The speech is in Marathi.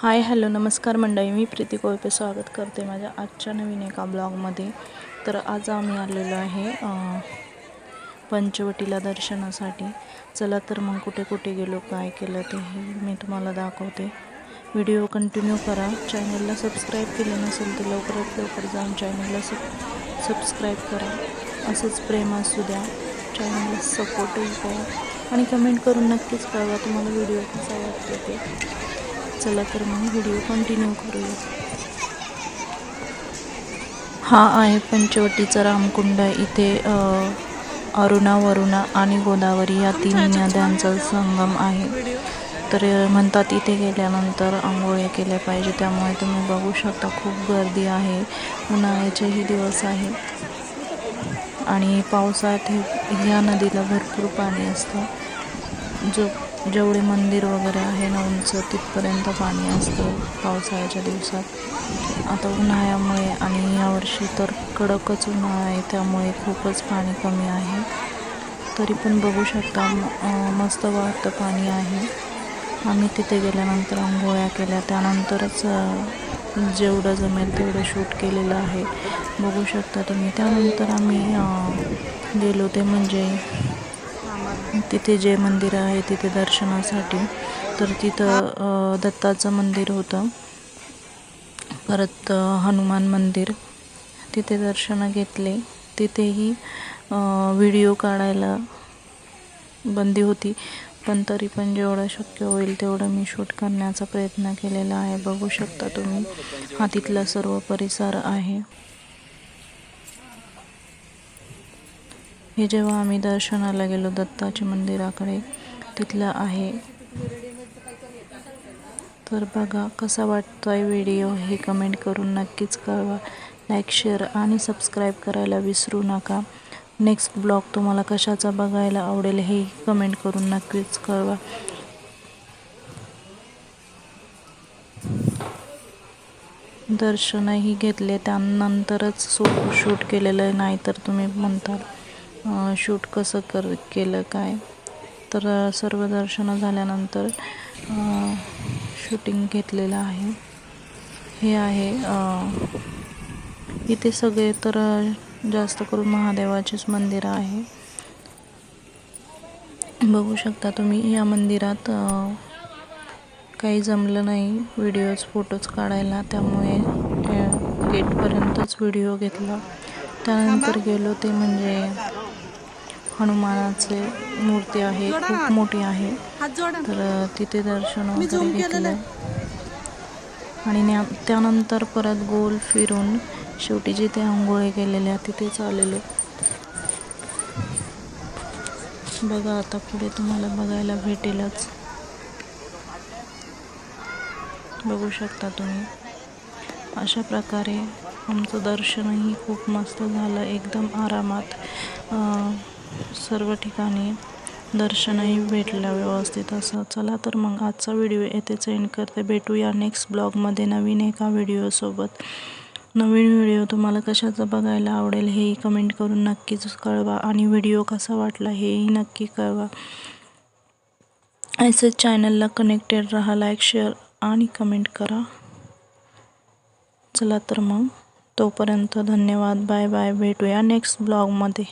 हाय हॅलो नमस्कार मंडळी. मी प्रीती कोळपे स्वागत करते माझ्या आजच्या नवीन एका ब्लॉगमध्ये. तर आज आम्ही आलेलो आहे पंचवटीला दर्शनासाठी. चला तर मग कुठे कुठे गेलो काय केलं ते हे मी तुम्हाला दाखवते. व्हिडिओ कंटिन्यू करा. चॅनलला सबस्क्राईब केले नसेल तर लवकरात लवकर जाऊन चॅनलला सब सबस्क्राईब करा. असंच प्रेम असू द्या. चॅनलला सपोर्टही करा. आणि कमेंट करून नक्कीच कळवा तुम्हाला व्हिडिओ कसा वाटतो ते. चला तर मग व्हिडिओ कंटिन्यू करूया. हा आहे पंचवटीचा रामकुंड. इथे अरुणा वरुणा आणि गोदावरी या तीन नद्यांचा संगम आहे. तर म्हणतात इथे गेल्यानंतर आंघोळ्या केल्या पाहिजे. त्यामुळे तुम्ही बघू शकता खूप गर्दी आहे. उन्हाळ्याचेही दिवस आहे. आणि पावसाळ्यात हे या नदीला भरपूर पाणी असतं. जो जेवढे मंदिर वगैरे आहे ना उंच तिथपर्यंत पाणी असतं पावसाळ्याच्या दिवसात. आता उन्हाळ्यामुळे आणि यावर्षी तर कडकच उन्हाळा आहे त्यामुळे खूपच पाणी कमी आहे. तरी पण बघू शकता म- मस्त वाहतं पाणी आहे. आम्ही तिथे गेल्यानंतर आंघोळ्या केल्या. त्यानंतरच जेवढं जमेल तेवढं शूट केलेलं आहे. बघू शकता तुम्ही. त्यानंतर आम्ही गेलो ते म्हणजे तिथे जे मंदिर आहे तिथे दर्शनासाठी. तर तिथं दत्ताचं मंदिर होतं. परत हनुमान मंदिर. तिथे दर्शनं घेतले. तिथेही व्हिडिओ काढायला बंदी होती. पण तरी पण जेवढं शक्य होईल तेवढं मी शूट करण्याचा प्रयत्न केलेला आहे. बघू शकता तुम्ही. हा तिथला सर्व परिसर आहे. हे जेव्हा आम्ही दर्शनाला गेलो दत्ताच्या मंदिराकडे तिथलं आहे. तर बघा कसा वाटतोय व्हिडिओ हे कमेंट करून नक्कीच कळवा. लाईक शेअर आणि सबस्क्राईब करायला विसरू नका. नेक्स्ट ब्लॉग तुम्हाला कशाचा बघायला आवडेल हे कमेंट करून नक्कीच कळवा. दर्शनही घेतले त्यानंतरच सो शूट केलेलं आहे नाही तर तुम्ही म्हणताल शूट कसं कर केलं काय? तर सर्व दर्शनं झाल्यानंतर शूटिंग घेतलेलं आहे. हे आहे इथे सगळे तर जास्त करून महादेवाचेच मंदिर आहे. बघू शकता तुम्ही या मंदिरात काही जमलं नाही व्हिडिओज फोटोज काढायला. त्यामुळे गेटपर्यंतच व्हिडिओ घेतला. त्यानंतर गेलो ते म्हणजे हनुमानाचे मूर्ती आहे खूप मोठी आहे. तर तिथे दर्शन वगैरे घेतलं आणि त्यानंतर परत गोल फिरून शेवटी जिथे आंघोळी केलेल्या तिथेच आलेलो बघा आता पुढे तुम्हाला बघायला भेटेलच. बघू शकता तुम्ही. अशा प्रकारे आमचं दर्शनही खूप मस्त झालं. एकदम आरामात सर्व ठिकाणी दर्शनही भेटलं व्यवस्थित असं. चला तर मग आजचा व्हिडिओ येथेच एंड करते. भेटूया नेक्स्ट ब्लॉगमध्ये नवीन एका व्हिडिओसोबत नवीन व्हिडिओ तुम्हाला कशाचा बघायला आवडेल हेही कमेंट करून नक्कीच कळवा आणि व्हिडिओ कसा वाटला हेही नक्की कळवा. असेच चॅनलला कनेक्टेड राहा लाईक शेअर आणि कमेंट करा. चला तर मग तोपर्यंत धन्यवाद. बाय बाय भेटूया नेक्स्ट ब्लॉगमध्ये